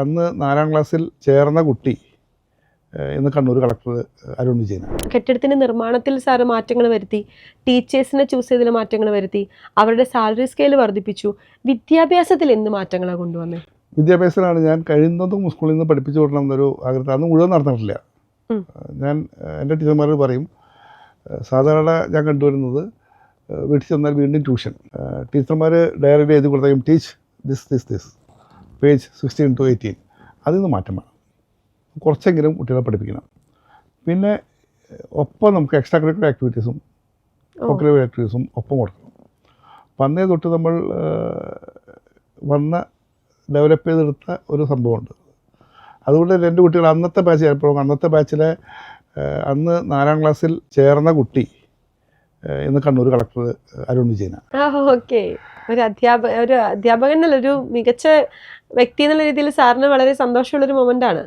അന്ന് നാലാം ക്ലാസ്സിൽ ചേർന്ന കുട്ടി ഇന്ന് കണ്ണൂർ കളക്ടർ അരുൺ വിജയൻ കെട്ടിടത്തിന്റെ നിർമ്മാണത്തിൽ സാറ് മാറ്റങ്ങൾ വരുത്തി ടീച്ചേഴ്സിനെ ചൂസ് ചെയ്തതിൽ മാറ്റങ്ങൾ വരുത്തി അവരുടെ സാലറി സ്കെയിൽ വർദ്ധിപ്പിച്ചു. വിദ്യാഭ്യാസത്തിൽ എന്ത് മാറ്റങ്ങളാണ് കൊണ്ടുവന്നത് വിദ്യാഭ്യാസത്തിലാണ് ഞാൻ കഴിയുന്നതും സ്കൂളിൽ നിന്ന് പഠിപ്പിച്ചു കൊടുക്കണം എന്നൊരു ആഗ്രഹം അന്ന് മുഴുവൻ നടന്നിട്ടില്ല. ഞാൻ എന്റെ ടീച്ചർമാരോട് പറയും സാധാരണ ഞാൻ കണ്ടുവരുന്നത് വീട്ടിൽ ചെന്നാൽ വീണ്ടും ട്യൂഷൻ. ടീച്ചർമാർ ഡയറിയിൽ എഴുതി കൊടുത്തേക്കും teach this this this. Page sixteen to eighteen അതിൽ നിന്ന് മാറ്റം വേണം. കുറച്ചെങ്കിലും കുട്ടികളെ പഠിപ്പിക്കണം. പിന്നെ ഒപ്പം നമുക്ക് എക്സ്ട്രാ കരിക്കുലർ ആക്ടിവിറ്റീസും. കോക്കുലർ ആക്ടിവിറ്റീസും ഒപ്പം കൊടുക്കണം. വന്നേ തൊട്ട് നമ്മൾ വന്ന് ഡെവലപ്പ് ചെയ്തെടുത്ത ഒരു സംഭവമുണ്ട്. അതുകൊണ്ട് രണ്ട് കുട്ടികൾ അന്നത്തെ ബാച്ച് ചിലപ്പോൾ അന്നത്തെ ബാച്ചിലെ അന്ന് നാലാം ക്ലാസ്സിൽ ചേർന്ന കുട്ടി ഇന്ന് കണ്ണൂർ കളക്ടർ അരുൺ വിജയനാണ്. ഒരു ഒരു ഒരു മികച്ച വ്യക്തി എന്നുള്ള രീതിയിൽ സാറിന് വളരെ സന്തോഷമുള്ള ഒരു മൊമെന്റ് ആണ്.